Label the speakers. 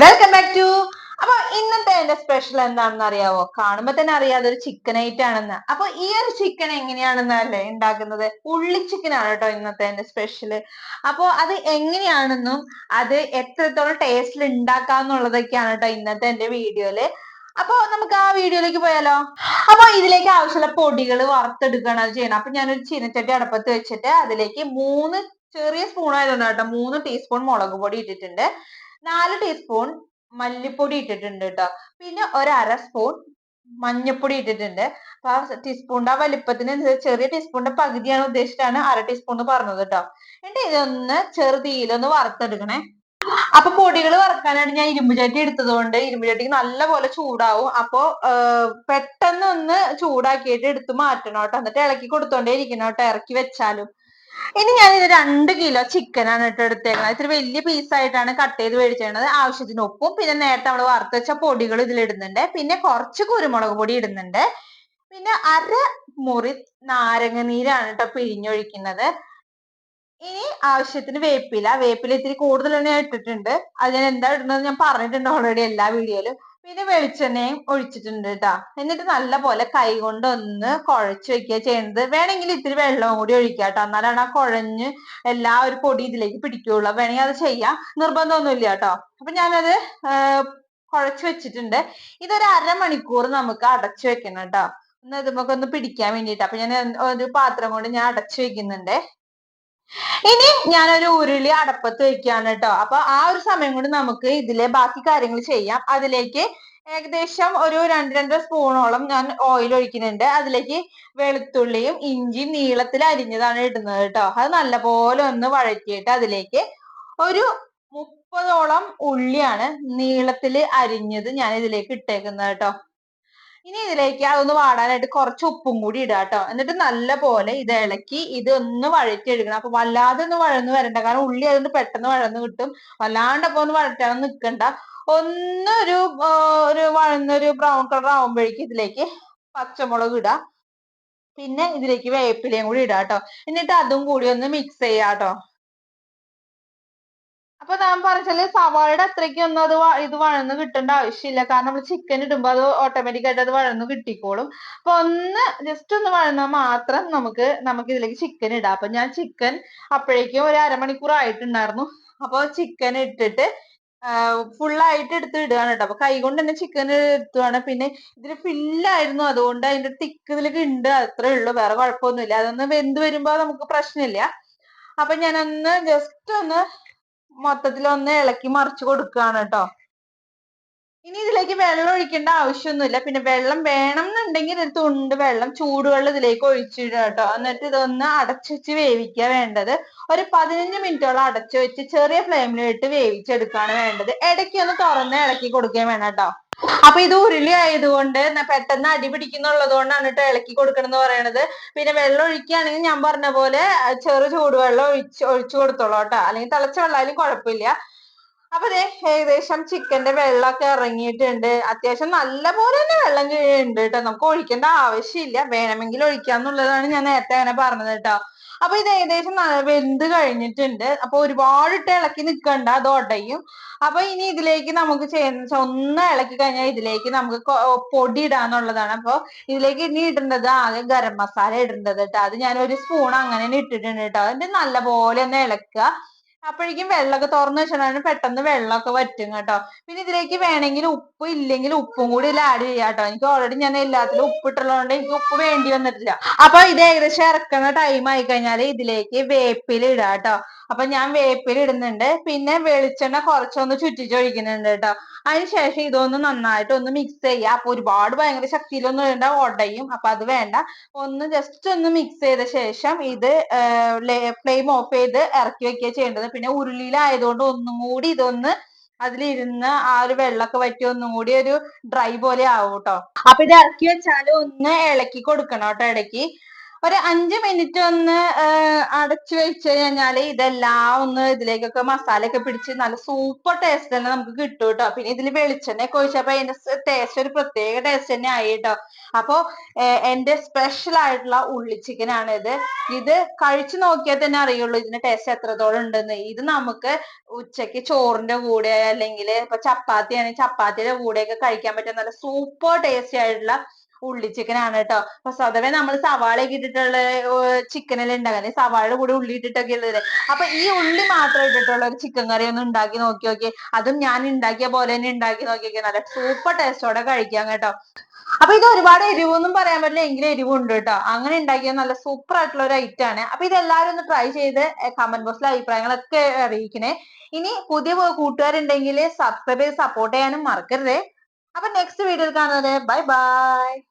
Speaker 1: Welcome back to അപ്പൊ ഇന്നത്തെ എന്റെ സ്പെഷ്യൽ എന്താണെന്ന് അറിയാവോ? കാണുമ്പോ തന്നെ അറിയാതെ ഒരു ചിക്കൻ ഐറ്റം ആണെന്ന്. അപ്പൊ ഈ ഒരു ചിക്കൻ എങ്ങനെയാണെന്നല്ലേ ഉണ്ടാക്കുന്നത് ഉള്ളി ചിക്കൻ ആണ് കേട്ടോ ഇന്നത്തെ എന്റെ സ്പെഷ്യൽ അപ്പൊ അത് എങ്ങനെയാണെന്നും അത് എത്രത്തോളം ടേസ്റ്റിൽ ഉണ്ടാക്കാന്നുള്ളതൊക്കെയാണ് കേട്ടോ ഇന്നത്തെ എന്റെ വീഡിയോയിൽ അപ്പൊ നമുക്ക് ആ വീഡിയോയിലേക്ക് പോയാലോ? അപ്പൊ ഇതിലേക്ക് ആവശ്യമുള്ള പൊടികൾ വറുത്തെടുക്കുകയാണ് അത് ചെയ്യണം. അപ്പൊ ഞാനൊരു ചീനച്ചട്ടി അടപ്പത്ത് വെച്ചിട്ട് അതിലേക്ക് മൂന്ന് ചെറിയ സ്പൂൺ ആയതുകൊണ്ട് കേട്ടോ. മൂന്ന് ടീസ്പൂൺ മുളക് പൊടി ഇട്ടിട്ടുണ്ട്. നാല് ടീസ്പൂൺ മല്ലിപ്പൊടി ഇട്ടിട്ടുണ്ട് കേട്ടോ പിന്നെ ഒരു അര സ്പൂൺ മഞ്ഞപ്പൊടി ഇട്ടിട്ടുണ്ട്. അപ്പൊ ആ ടീസ്പൂണിന്റെ ആ വലിപ്പത്തിന് ചെറിയ ടീസ്പൂണിന്റെ പകുതിയാണ് ഉദ്ദേശിച്ചിട്ടാണ് അര ടീസ്പൂൺ പറഞ്ഞത് കേട്ടോ എന്നിട്ട് ഇതൊന്ന് ചെറു തീയിലൊന്ന് വറുത്തെടുക്കണേ. അപ്പൊ പൊടികൾ വറക്കാനാണ് ഞാൻ ഇരുമ്പ് ചട്ടി എടുത്തത് കൊണ്ട് ഇരുമ്പ് ചട്ടിക്ക് നല്ല പോലെ ചൂടാവും. അപ്പൊ പെട്ടെന്ന് ഒന്ന് ചൂടാക്കിയിട്ട് എടുത്ത് മാറ്റണം കേട്ടോ എന്നിട്ട് ഇളക്കി കൊടുത്തോണ്ടേ ഇരിക്കണം കേട്ടോ ഇറക്കി വെച്ചാലും. ഇനി ഞാൻ ഇത് രണ്ട് കിലോ ചിക്കൻ ആണ് ഇട്ട് എടുത്തേക്കുന്നത് ഇത്തിരി വലിയ പീസ് ആയിട്ടാണ് കട്ട് ചെയ്ത് മേടിച്ചേക്കുന്നത് ആവശ്യത്തിന് ഉപ്പും പിന്നെ നേരത്തെ നമ്മൾ വറുത്ത് വെച്ച പൊടികൾ ഇതിൽ ഇടുന്നുണ്ട്. പിന്നെ കുറച്ച് കുരുമുളക് പൊടി ഇടുന്നുണ്ട്. പിന്നെ അര മുറി നാരങ്ങ നീരാണ് കേട്ടോ പിഴിഞ്ഞൊഴിക്കുന്നത്. ഇനി ആവശ്യത്തിന് വേപ്പില. വേപ്പില ഇത്തിരി കൂടുതൽ തന്നെ ഇട്ടിട്ടുണ്ട്. അത് ഞാൻ എന്താ ഇടുന്നത് ഞാൻ പറഞ്ഞിട്ടുണ്ട് ഓൾറെഡി എല്ലാ വീഡിയോയിലും പിന്നെ വെളിച്ചെണ്ണയും ഒഴിച്ചിട്ടുണ്ട് കേട്ടോ എന്നിട്ട് നല്ല പോലെ കൈ കൊണ്ട് ഒന്ന് കുഴച്ച് വെക്കുക ചെയ്യുന്നത് വേണമെങ്കിൽ ഇത്തിരി വെള്ളവും കൂടി ഒഴിക്കുക കേട്ടോ എന്നാലാണ് ആ കുഴഞ്ഞ് എല്ലാ ഒരു പൊടി ഇതിലേക്ക് പിടിക്കുകയുള്ളൂ വേണമെങ്കിൽ അത് ചെയ്യാം. നിർബന്ധമൊന്നുമില്ല കേട്ടോ അപ്പൊ ഞാനത് കുഴച്ച് വെച്ചിട്ടുണ്ട്. ഇതൊരു അരമണിക്കൂർ നമുക്ക് അടച്ചു വെക്കണം കേട്ടോ ഒന്ന് ഇതുമൊക്കെ ഒന്ന് പിടിക്കാൻ വേണ്ടിയിട്ട്. അപ്പൊ ഞാൻ ഒരു പാത്രം കൊണ്ട് ഞാൻ അടച്ചു വെക്കുന്നുണ്ട്. ഇനി ഞാനൊരു ഉരുളി അടപ്പത്ത് വെക്കുകയാണ് കേട്ടോ അപ്പൊ ആ ഒരു സമയം കൊണ്ട് നമുക്ക് ഇതിലെ ബാക്കി കാര്യങ്ങൾ ചെയ്യാം. അതിലേക്ക് ഏകദേശം ഒരു രണ്ട് രണ്ട് സ്പൂണോളം ഞാൻ ഓയിൽ ഒഴിക്കുന്നുണ്ട്. അതിലേക്ക് വെളുത്തുള്ളിയും ഇഞ്ചിയും നീളത്തിൽ അരിഞ്ഞതാണ് ഇടുന്നത് കേട്ടോ അത് നല്ലപോലെ ഒന്ന് വഴറ്റിയിട്ട് അതിലേക്ക് ഒരു മുപ്പതോളം ഉള്ളിയാണ് നീളത്തിൽ അരിഞ്ഞത് ഞാൻ ഇതിലേക്ക് ഇട്ടേക്കുന്നത് കേട്ടോ ഇനി ഇതിലേക്ക് അതൊന്ന് വാടാനായിട്ട് കുറച്ച് ഉപ്പും കൂടി ഇടുക കേട്ടോ എന്നിട്ട് നല്ല പോലെ ഇത് ഇളക്കി ഇത് ഒന്ന് വഴറ്റി എടുക്കണം അപ്പൊ വല്ലാതെ ഒന്ന് വഴന്ന് വരണ്ട. കാരണം ഉള്ളി അതുകൊണ്ട് പെട്ടെന്ന് വഴന്ന് കിട്ടും. വല്ലാണ്ട് അപ്പൊ ഒന്ന് വഴറ്റാൻ നിൽക്കണ്ട ഒന്ന് ഒരു വഴന്നൊരു ബ്രൗൺ കളർ ആവുമ്പോഴേക്കും ഇതിലേക്ക് പച്ചമുളക് ഇടുക പിന്നെ ഇതിലേക്ക് വേപ്പിലയും കൂടി ഇടാട്ടോ എന്നിട്ട് അതും കൂടി ഒന്ന് മിക്സ് ചെയ്യാം കേട്ടോ അപ്പൊ ഞാൻ പറഞ്ഞാൽ സവാളയുടെ അത്രയ്ക്കൊന്നും അത് ഇത് വഴന്ന് കിട്ടേണ്ട ആവശ്യമില്ല. കാരണം നമ്മൾ ചിക്കൻ ഇടുമ്പോൾ അത് ഓട്ടോമാറ്റിക് ആയിട്ട് അത് വഴന്ന് കിട്ടിക്കോളും. അപ്പൊ ഒന്ന് ജസ്റ്റ് ഒന്ന് വഴന്നാൽ മാത്രം നമുക്ക് നമുക്ക് ഇതിലേക്ക് ചിക്കൻ ഇടാം. അപ്പൊ ഞാൻ ചിക്കൻ അപ്പോഴേക്കും ഒരു അരമണിക്കൂർ ആയിട്ടുണ്ടായിരുന്നു. അപ്പോൾ ചിക്കൻ ഇട്ടിട്ട് ഫുൾ ആയിട്ട് എടുത്ത് ഇടുകയാണ് കേട്ടോ. അപ്പൊ കൈകൊണ്ട് തന്നെ ചിക്കൻ എടുത്തുവാണ്. പിന്നെ ഇതിൽ ഫില്ലായിരുന്നു അതുകൊണ്ട് അതിന്റെ തിക്ക് ഉണ്ട് അത്രേ ഉള്ളൂ. വേറെ കുഴപ്പമൊന്നുമില്ല. അതൊന്ന് വെന്ത് വരുമ്പോ നമുക്ക് പ്രശ്നമില്ല. അപ്പൊ ഞാനൊന്ന് ജസ്റ്റ് ഒന്ന് മൊത്തത്തിൽ ഒന്ന് ഇളക്കി മറിച്ചു കൊടുക്കുകയാണ് കേട്ടോ ഇനി ഇതിലേക്ക് വെള്ളം ഒഴിക്കേണ്ട ആവശ്യമൊന്നുമില്ല. പിന്നെ വെള്ളം വേണം എന്നുണ്ടെങ്കിൽ ഒരു തുണ്ട് വെള്ളം ചൂടുവെള്ളം ഇതിലേക്ക് ഒഴിച്ചിടുക കേട്ടോ. എന്നിട്ട് ഇതൊന്ന് അടച്ചു വെച്ച് വേവിക്കുക വേണ്ടത്. ഒരു പതിനഞ്ച് മിനിറ്റോളം അടച്ചു വെച്ച് ചെറിയ ഫ്ലെയിമിലിട്ട് വേവിച്ചെടുക്കുകയാണ് വേണ്ടത്. ഇടയ്ക്ക് ഒന്ന് തുറന്ന് ഇളക്കി കൊടുക്കുകയും വേണം കേട്ടോ. അപ്പൊ ഇത് ഉരുളി ആയതുകൊണ്ട് പെട്ടെന്ന് അടി കൊണ്ടാണ് കേട്ടോ ഇളക്കി കൊടുക്കണം എന്ന് പറയണത്. പിന്നെ വെള്ളം ഒഴിക്കുകയാണെങ്കിൽ ഞാൻ പറഞ്ഞ പോലെ ചെറു ചൂടുവെള്ളം ഒഴിച്ച് ഒഴിച്ചു കൊടുത്തോളൂ കേട്ടോ. അല്ലെങ്കിൽ തിളച്ച വെള്ളമായാലും കുഴപ്പമില്ല. അപ്പൊ ദേ ഏകദേശം ചിക്കന്റെ വെള്ളമൊക്കെ ഇറങ്ങിയിട്ടുണ്ട്. അത്യാവശ്യം നല്ല പോലെ തന്നെ വെള്ളം കഴിയുന്നുണ്ട് കേട്ടോ നമുക്ക് ഒഴിക്കേണ്ട ആവശ്യമില്ല. വേണമെങ്കിൽ ഒഴിക്കാന്നുള്ളതാണ് ഞാൻ നേരത്തെ അങ്ങനെ പറഞ്ഞത് കേട്ടോ അപ്പൊ ഇത് ഏകദേശം വെന്ത് കഴിഞ്ഞിട്ടുണ്ട്. അപ്പൊ ഒരുപാട് ഇളക്കി നിൽക്കണ്ട അത് ഉടയും അപ്പൊ ഇനി ഇതിലേക്ക് നമുക്ക് ചെയ്യുന്ന ഒന്ന് ഇളക്കി കഴിഞ്ഞാൽ ഇതിലേക്ക് നമുക്ക് പൊടി ഇടാന്നുള്ളതാണ്. അപ്പൊ ഇതിലേക്ക് ഇനി ഇടേണ്ടത് ആകെ ഗരം മസാല ഇടേണ്ടത് കേട്ടോ അത് ഞാൻ ഒരു സ്പൂൺ അങ്ങനെ ഇട്ടിട്ടുണ്ട് കേട്ടോ അതിന്റെ നല്ലപോലെ ഒന്ന് ഇളക്കുക. അപ്പോഴേക്കും വെള്ളമൊക്കെ തുറന്നു വെച്ചിട്ടാണ് പെട്ടെന്ന് വെള്ളമൊക്കെ വറ്റും കേട്ടോ. പിന്നെ ഇതിലേക്ക് വേണമെങ്കിൽ ഉപ്പ് ഇല്ലെങ്കിൽ ഉപ്പും കൂടി ഇതിൽ ആഡ് ചെയ്യാം കേട്ടോ. എനിക്ക് ഓൾറെഡി ഞാൻ എല്ലാത്തിലും ഉപ്പ് ഇട്ടുള്ളതുകൊണ്ട് എനിക്ക് ഉപ്പ് വേണ്ടി വന്നിട്ടില്ല. അപ്പൊ ഇത് ഏകദേശം ഇറക്കുന്ന ടൈം ആയി കഴിഞ്ഞാൽ ഇതിലേക്ക് വേപ്പില ഇടാം കേട്ടോ. അപ്പൊ ഞാൻ വേപ്പില ഇടുന്നുണ്ട്. പിന്നെ വെളിച്ചെണ്ണ കുറച്ചൊന്ന് ചുറ്റിച്ചൊഴിക്കുന്നുണ്ട് കേട്ടോ അതിനുശേഷം ഇതൊന്ന് നന്നായിട്ട് ഒന്ന് മിക്സ് ചെയ്യുക അപ്പൊ ഒരുപാട് ഭയങ്കര ശക്തിയിലൊന്നും ഇടണ്ട ഉടയും അപ്പൊ അത് വേണ്ട. ഒന്ന് ജസ്റ്റ് ഒന്ന് മിക്സ് ചെയ്ത ശേഷം ഇത് ഫ്ലെയിം ഓഫ് ചെയ്ത് ഇറക്കി വെക്കുക ചെയ്യേണ്ടത്. പിന്നെ ഉരുളിയിലായതുകൊണ്ട് ഒന്നും കൂടി ഇതൊന്ന് അതിലിരുന്ന് ആ ഒരു വെള്ളമൊക്കെ വറ്റി ഒന്നും കൂടി ഒരു ഡ്രൈ പോലെ ആവും കേട്ടോ അപ്പൊ ഇത് ഇറക്കി വെച്ചാൽ ഒന്ന് ഇളക്കി കൊടുക്കണം കേട്ടോ ഇടയ്ക്ക്. ഒരു അഞ്ച് മിനിറ്റ് ഒന്ന് അടച്ചു വെച്ച് കഴിഞ്ഞാൽ ഇതെല്ലാം ഒന്ന് ഇതിലേക്കൊക്കെ മസാല ഒക്കെ പിടിച്ച് നല്ല സൂപ്പർ ടേസ്റ്റ് തന്നെ നമുക്ക് കിട്ടും കേട്ടോ. പിന്നെ ഇതിൽ വെളിച്ചെണ്ണ ഒഴിച്ചപ്പോ അതിന്റെ ടേസ്റ്റ് ഒരു പ്രത്യേക ടേസ്റ്റ് തന്നെ ആയി കേട്ടോ. അപ്പൊ എന്റെ സ്പെഷ്യൽ ആയിട്ടുള്ള ഉള്ളി ചിക്കൻ ആണ് ഇത്. ഇത് കഴിച്ചു നോക്കിയാൽ തന്നെ അറിയുള്ളൂ ഇതിന്റെ ടേസ്റ്റ് എത്രത്തോളം ഉണ്ടെന്ന്. ഇത് നമുക്ക് ഉച്ചയ്ക്ക് ചോറിന്റെ കൂടെ അല്ലെങ്കിൽ ഇപ്പൊ ചപ്പാത്തി ആണെങ്കിൽ ചപ്പാത്തിയുടെ കൂടെ ഒക്കെ കഴിക്കാൻ പറ്റിയ നല്ല സൂപ്പർ ടേസ്റ്റി ആയിട്ടുള്ള ഉള്ളി ചിക്കൻ ആണ് കേട്ടോ. അപ്പൊ സ്വതവേ നമ്മൾ സവാളയൊക്കെ ഇട്ടിട്ടുള്ള ചിക്കനെല്ലാം ഉണ്ടാകാൻ സവാളയുടെ കൂടെ ഉള്ളി ഇട്ടിട്ടൊക്കെ ഉള്ളത് അപ്പൊ ഈ ഉള്ളി മാത്രം ഇട്ടിട്ടുള്ള ഒരു ചിക്കൻ കറി ഒന്ന് ഉണ്ടാക്കി നോക്കി നോക്കി അതും ഞാൻ ഉണ്ടാക്കിയ പോലെ തന്നെ ഉണ്ടാക്കി നോക്കി നല്ല സൂപ്പർ ടേസ്റ്റോടെ കഴിക്കാം കേട്ടോ. അപ്പൊ ഇത് ഒരുപാട് എരിവൊന്നും പറയാൻ പറ്റില്ല. എങ്കിലും എരിവുണ്ട് കേട്ടോ. അങ്ങനെ ഉണ്ടാക്കിയ നല്ല സൂപ്പർ ആയിട്ടുള്ള ഒരു ഐറ്റം ആണ്. അപ്പൊ ഇത് എല്ലാവരും ഒന്ന് ട്രൈ ചെയ്ത് കമന്റ് ബോക്സിൽ അഭിപ്രായങ്ങളൊക്കെ അറിയിക്കണേ. ഇനി പുതിയ കൂട്ടുകാരുണ്ടെങ്കിൽ സബ്സ്ക്രൈബ് ചെയ്ത് സപ്പോർട്ട് ചെയ്യാനും മറക്കരുതേ. അപ്പൊ നെക്സ്റ്റ് വീഡിയോയിൽ കാണുന്നത് ബൈ ബൈ